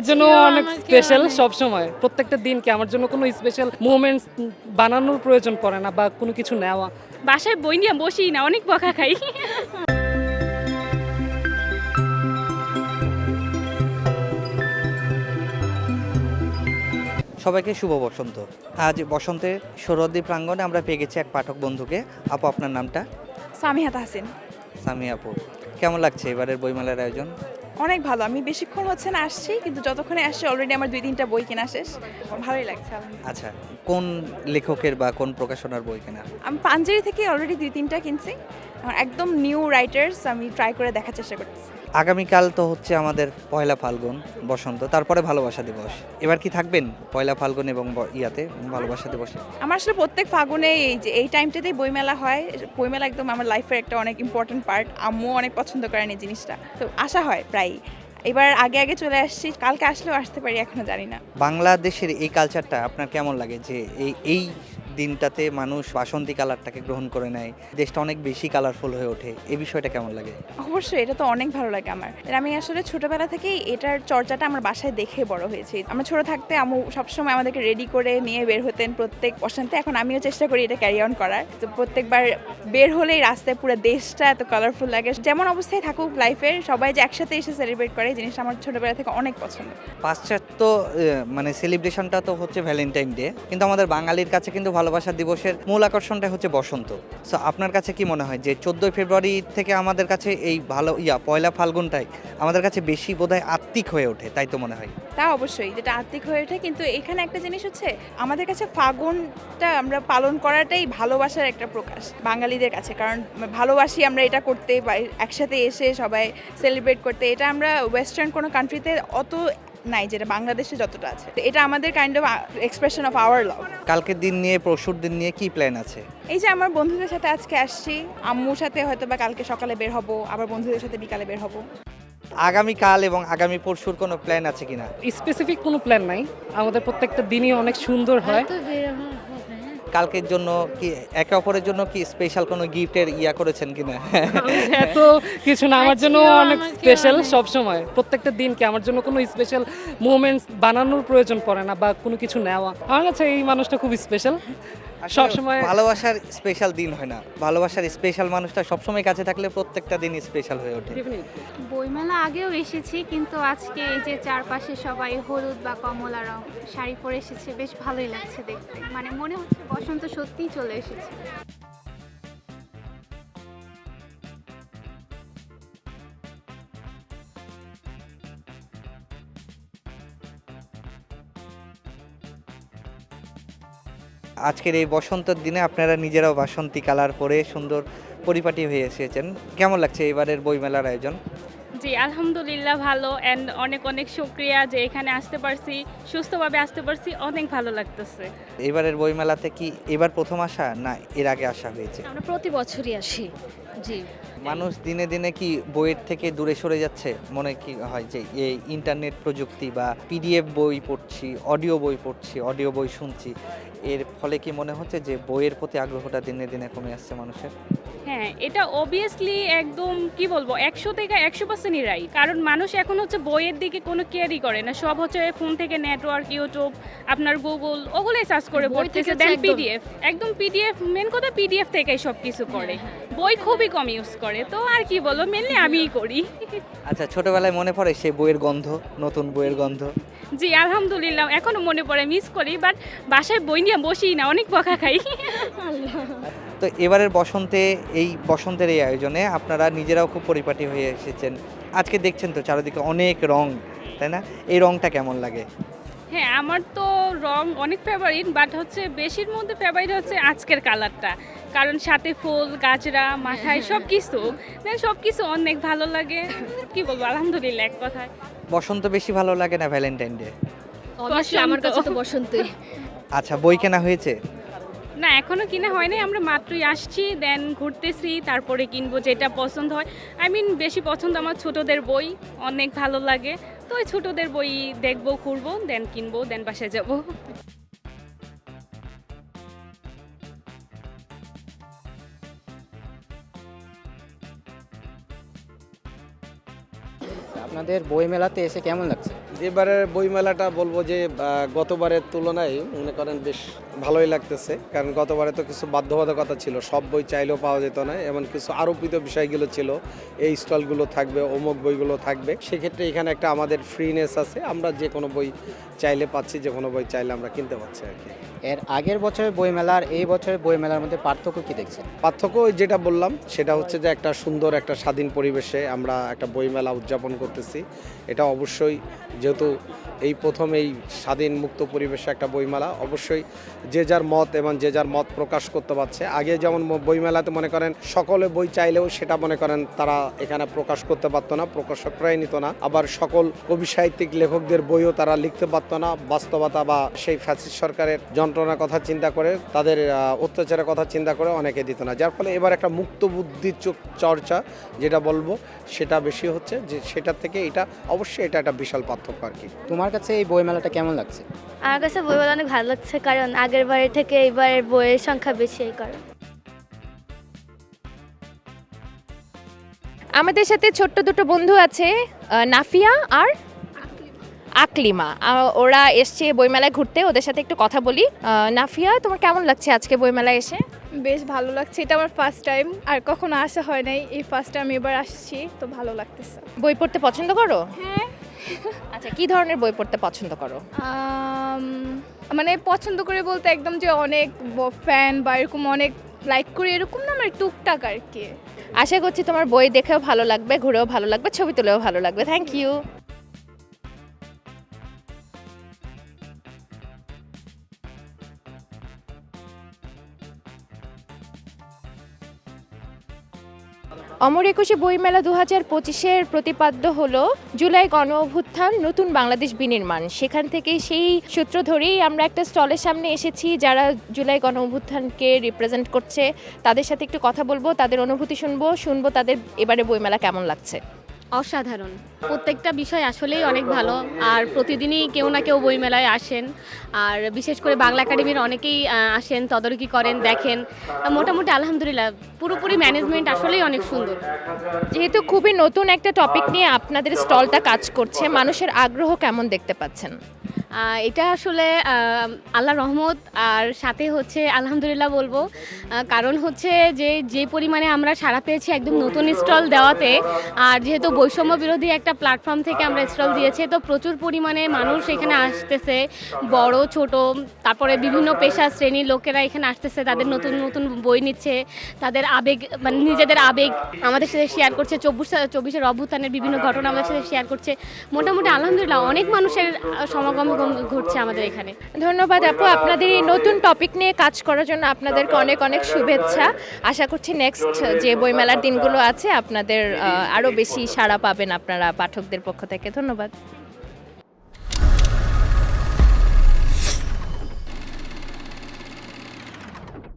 আমার জন্য অনেক স্পেশাল সব সময় প্রত্যেকটা দিনকে আমার জন্য কোনো স্পেশাল মুভমেন্টস বানানোর প্রয়োজন পড়ে না বা কোনো কিছু নেওয়া। বাসায় বই নিয়ে বসি না অনেক বকা খাই। সবাইকে শুভ বসন্ত। আজ বসন্তের সৌরদ্বীপ প্রাঙ্গণে আমরা পেয়ে গেছি এক পাঠক বন্ধুকে। আপু আপনার নামটা? সামিহাত হাসিন সামি আপু কেমন লাগছে এবারের বইমেলার আয়োজন? অনেক ভালো। আমি বেশিক্ষণ হচ্ছে না আসছি কিন্তু যতক্ষণে আসছি অলরেডি আমার দুই তিনটা বই কেনা শেষ। ভালোই লাগছে আচ্ছা কোন লেখকের বা কোন প্রকাশনার বই কেনা? আমি পাঞ্জেরি থেকে অলরেডি দুই তিনটা কিনছি। একদম নিউ রাইটার্স আমি ট্রাই করে দেখার চেষ্টা করতেছি। আগামীকাল তো হচ্ছে আমাদের পয়লা ফাল্গুন বসন্ত তারপরে ভালোবাসা দিবস। এবার কি থাকবেন পয়লা ফাল্গুন এবং ইয়াতে ভালোবাসা দিবসে? আমার আসলে প্রত্যেক ফাগুনে এই যে এই টাইমটাতেই বইমেলা হয়। বইমেলা একদম আমার লাইফের একটা অনেক ইম্পর্টেন্ট পার্ট আম্মু অনেক পছন্দ করেন এই জিনিসটা। তো আসা হয় প্রায় এবার আগে আগে চলে আসছি। কালকে আসলেও আসতে পারি এখনও জানি না। বাংলাদেশের এই কালচারটা আপনার কেমন লাগে? যে এই এই দিনটাতে মানুষ বাসন্তী কালারটাকে গ্রহণ করে নেয়। দেশটা অনেক বেশি কালারফুল হয়ে ওঠে। এই বিষয়টা কেমন লাগে? অবশ্যই এটা তো অনেক ভালো লাগে আমার। আমি আসলে ছোটবেলা থেকেই এটার চর্চাটা আমার বাসায় দেখে বড় হয়েছি। আমরা ছোট থাকতে আমু সবসময় আমাদেরকে রেডি করে নিয়ে বের হতেন প্রত্যেক বসন্তে এখন আমিও চেষ্টা করি এটা ক্যারি অন করার। তো প্রত্যেকবার বের হলেই রাস্তায় পুরো দেশটা এত কালারফুল লাগে। যেমন অবস্থায় থাকুক লাইফের সবাই যে একসাথে এসে সেলিব্রেট করে জিনিসটা আমার ছোটবেলা থেকে অনেক পছন্দ। পাশ্চাত্য মানে সেলিব্রেশনটা তো হচ্ছে ভ্যালেন্টাইন ডে কিন্তু আমাদের বাঙালির কাছে কিন্তু ভালোবাসা দিবসের মূল আকর্ষণটা হচ্ছে বসন্ত। সো আপনার কাছে কি মনে হয় যে চোদ্দোই ফেব্রুয়ারি থেকে আমাদের কাছে এই ভালো, ইয়া, পয়লা ফাল্গুনটাই আমাদের কাছে বেশি বোধহয় আত্মিক হয়ে ওঠে, তাই তো মনে হয়? তা অবশ্যই, যেটা আত্মিক হয়ে ওঠে, কিন্তু এখানে একটা জিনিস হচ্ছে, আমাদের কাছে ফাগুনটা আমরা পালন করাটাই ভালোবাসার একটা প্রকাশ বাঙালিদের কাছে। কারণ ভালোবাসি আমরা এটা করতে একসাথে এসে সবাই সেলিব্রেট করতে, এটা আমরা ওয়েস্টার্ন কোনো কান্ট্রিতে অত নাই যেটা বাংলাদেশে যতটা আছে। তো এটা আমাদের kind of expression of our love কালকের দিন নিয়ে পরশুর দিন নিয়ে কি প্ল্যান আছে? এই যে আমার বন্ধুদের সাথে আজকে আসছি আম্মুর সাথে হয়তো বা কালকে সকালে বের হব আবার বন্ধুদের সাথে বিকালে বের হব। আগামীকাল এবং আগামী পরশুর কোনো প্ল্যান আছে কিনা? স্পেসিফিক কোনো প্ল্যান নাই। আমাদের প্রত্যেকটা দিনই অনেক সুন্দর হয় কালকের জন্য কি একে অপরের জন্য কি স্পেশাল কোনো গিফটের ইয়া করেছেন কিনা? এত কিছু না আমার জন্য অনেক স্পেশাল সব সময় প্রত্যেকটা দিনকে আমার জন্য কোনো স্পেশাল মুভমেন্টস বানানোর প্রয়োজন পড়ে না বা কোনো কিছু নেওয়া। আমার কাছে এই মানুষটা খুব স্পেশাল সব সময় ভালোবাসার স্পেশাল দিন হয় না। ভালোবাসার স্পেশাল মানুষটা সবসময় কাছে থাকলে প্রত্যেকটা দিন স্পেশাল হয়ে ওঠে। বইমেলা আগেও এসেছি কিন্তু আজকে এই যে চারপাশে সবাই হলুদ বা কমলা রং শাড়ি পরে এসেছে বেশ ভালোই লাগছে দেখতে। মানে মনে হচ্ছে বসন্ত সত্যিই চলে এসেছে। আজকের এই বসন্তের দিনে আপনারা নিজেরাও বাসন্তী কালার পরে সুন্দর পরিপাটি হয়ে এসেছেন। কেমন লাগছে এবারের বইমেলার আয়োজন? জি আলহামদুলিল্লাহ ভালো অ্যান্ড অনেক অনেক শুক্রিয়া যে এখানে আসতে পারছি সুস্থভাবে আসতে পারছি অনেক ভালো লাগতেছে। এবারের বইমেলাতে কি এবার প্রথম আসা না এর আগে আসা হয়েছে? আমরা প্রতি বছরই আসি জি। মানুষ দিনে দিনে কি বইয়ের থেকে দূরে সরে যাচ্ছে? মনে কি হয় যে এই ইন্টারনেট প্রযুক্তি বা পিডিএফ বই পড়ছি অডিও বই পড়ছি অডিও বই শুনছি এর ফলে কি মনে হচ্ছে যে বইয়ের প্রতি আগ্রহটা দিনে দিনে কমে আসছে মানুষের? হ্যাঁ এটা অবভিয়াসলি একদম কি বলব একশো থেকে একশো পার্সেন্টই রাইট কারণ মানুষ এখন হচ্ছে বইয়ের দিকে কোনো কেয়ারই করে না। সব হচ্ছে ফোন থেকে নেটওয়ার্ক ইউটিউব আপনার গুগল ওগুলোই সার্চ করে বই পড়তেছে। থেকে দেন পিডিএফ একদম পিডিএফ মেন কথা পিডিএফ থেকেই সব কিছু করে। বই খুবই কম ইউজ করে। তো আর কি বলব মেনলি আমিই করি। আচ্ছা ছোটবেলায় মনে পড়ে সেই বইয়ের গন্ধ নতুন বইয়ের গন্ধ? জি আলহামদুলিল্লাহ এখনও মনে পড়ে মিস করি বাট বাসায় বই নিয়ে বসি না অনেক বকা খাই। তো এবারের বসন্তে এই বসন্তের এই আয়োজনে আপনারা নিজেরাও খুব পরিপাটি হয়ে এসেছেন। আজকে দেখছেন তো চারিদিকে অনেক রং তাই না? এই রংটা কেমন লাগে? হ্যাঁ আমার তো রং অনেক ফেভারিট বাট হচ্ছে বেশির মধ্যে ফেভারিট হচ্ছে আজকের কালারটা কারণ সাথে ফুল গাছরা মাথায় সব কিছু সব কিছু অনেক ভালো লাগে। কি বলব আলহামদুলিল্লাহ এক কথায়। বসন্ত বেশি ভালো লাগে না ভ্যালেন্টাইন ডে অবশ্যই আমার কাছে তো বসন্তই। আচ্ছা বই কেনা হয়েছে? না, এখনও কিনা হয়নি, আমরা মাত্রই আসছি দেন ঘুরতেছি, তারপরে কিনবো যেটা পছন্দ হয়। আই মিন বেশি পছন্দ আমার ছোটদের বই, অনেক ভালো লাগে। তো ওই ছোটদের বই দেখব, ঘুরবো দেন কিনবো দেন বাসায় যাব। আপনাদের বই মেলাতে এসে কেমন লাগছে? এবারের বইমেলাটা বলব যে গতবারের তুলনায় মনে করেন বেশ ভালোই লাগতেছে। কারণ গতবারে তো কিছু বাধ্যবাধকতা ছিল, সব বই চাইলেও পাওয়া যেত না, এমন কিছু আরোপিত বিষয়গুলো ছিল, এই স্টলগুলো থাকবে, অমুক বইগুলো থাকবে। সেক্ষেত্রে এখানে একটা আমাদের ফ্রিনেস আছে, আমরা যে কোনো বই চাইলে পাচ্ছি, যে কোনো বই চাইলে আমরা কিনতে পারছি আর কি। এর আগের বছরের বইমেলার এই বছরের বইমেলার মধ্যে পার্থক্য কি দেখছেন? পার্থক্য যেটা বললাম, সেটা হচ্ছে যে একটা সুন্দর, একটা স্বাধীন পরিবেশে আমরা একটা বইমেলা উদযাপন করতেছি। এটা অবশ্যই যেহেতু এই প্রথম এই স্বাধীন মুক্ত পরিবেশে একটা বইমেলা, অবশ্যই যে যার মত এবং যে যার মত প্রকাশ করতে পারছে। আগে যেমন বইমেলাতে মনে করেন সকলে বই চাইলেও সেটা মনে করেন তারা এখানে প্রকাশ করতে পারতো না, প্রকাশকরাই নিত না। আবার সকল কবি সাহিত্যিক, লেখকদের বইও তারা লিখতে পারতো না। বাস্তবতা বা সেই ফ্যাসিস্ট সরকারের যন্ত্রণার কথা চিন্তা করে তাদের অত্যাচারের কথা চিন্তা করে অনেকে দিত না। যার ফলে এবার একটা মুক্ত বুদ্ধির চোখ- চর্চা যেটা বলব সেটা বেশি হচ্ছে যে সেটার থেকে এটা অবশ্যই এটা একটা বিশাল পার্থক্য আর কি। তোমার কাছে এই বইমেলাটা কেমন লাগছে? আমার কাছে বইগুলো অনেক ভালো লাগছে কারণ আগের বারের থেকে এবারের বইয়ের সংখ্যা বেশি এই কারণ। আমাদের সাথে ছোট্ট দুটো বন্ধু আছে নাফিয়া আর আকলিমা। ওরা এসছে বইমেলায় ঘুরতে ওদের সাথে একটু কথা বলি। নাফিয়া তোমার কেমন লাগছে আজকে বইমেলায় এসে? বেশ ভালো লাগছে এটা আমার ফার্স্ট টাইম আর কখনো আসা হয় নাই এই ফার্স্ট টাইম এবার আসছি তো ভালো লাগতেছে। বই পড়তে পছন্দ করো? হ্যাঁ। আচ্ছা কি ধরনের বই পড়তে পছন্দ করো? মানে পছন্দ করে বলতে একদম যে অনেক ফ্যান বা এরকম অনেক লাইক করি এরকম না মানে টুকটাক আর কি। আশা করছি তোমার বই দেখেও ভালো লাগবে ঘুরেও ভালো লাগবে ছবি তুলেও ভালো লাগবে। থ্যাংক ইউ অমর একুশে বইমেলা দু হাজার পঁচিশের প্রতিপাদ্য হল, জুলাই গণ অভ্যুত্থান, নতুন বাংলাদেশ বিনির্মাণ। সেখান থেকে সেই সূত্র ধরেই আমরা একটা স্টলের সামনে এসেছি, যারা জুলাই গণ অভ্যুত্থানকে রিপ্রেজেন্ট করছে। তাদের সাথে একটু কথা বলব, তাদের অনুভূতি শুনব শুনব তাদের এবারে বইমেলা কেমন লাগছে। অসাধারণ। প্রত্যেকটা বিষয় আসলেই অনেক ভালো। আর প্রতিদিনই কেউ না কেউ বইমেলায় আসেন। আর বিশেষ করে বাংলা একাডেমির অনেকেই আসেন, তদারকি করেন, দেখেন। মোটামুটি আলহামদুলিল্লাহ, পুরোপুরি ম্যানেজমেন্ট আসলেই অনেক সুন্দর। যেহেতু খুবই নতুন একটা টপিক নিয়ে আপনাদের স্টলটা কাজ করছে, মানুষের আগ্রহ কেমন দেখতে পাচ্ছেন? এটা আসলে আল্লাহ রহমত। আর সাথে হচ্ছে, আলহামদুলিল্লাহ বলব কারণ হচ্ছে যে যে পরিমাণে আমরা সাড়া পেয়েছি একদম নতুন স্টল দেওয়াতে, আর যেহেতু বৈষম্য বিরোধী একটা প্ল্যাটফর্ম থেকে আমরা স্টল দিয়েছি, তো প্রচুর পরিমাণে মানুষ এখানে আসতেছে। বড়, ছোট, তারপরে বিভিন্ন পেশা শ্রেণির লোকেরা এখানে আসতেছে, তাদের নতুন নতুন বই নিচ্ছে, তাদের আবেগ মানে নিজেদের আবেগ আমাদের সাথে শেয়ার করছে। চব্বিশ, চব্বিশের অভ্যুত্থানের বিভিন্ন ঘটনা আমাদের সাথে শেয়ার করছে। মোটামুটি আলহামদুলিল্লাহ, অনেক মানুষের সমাগম ঘ- ঘটছে আমাদের এখানে। ধন্যবাদ আপু, আপনাদের এই নতুন টপিক নিয়ে কাজ করার জন্য আপনাদেরকে অনেক অনেক শুভেচ্ছা। আশা করছি নেক্সট যে বইমেলার দিনগুলো আছে, আপনাদের আরও বেশি সাড়া পাবেন আপনারা পাঠকদের পক্ষ থেকে। ধন্যবাদ।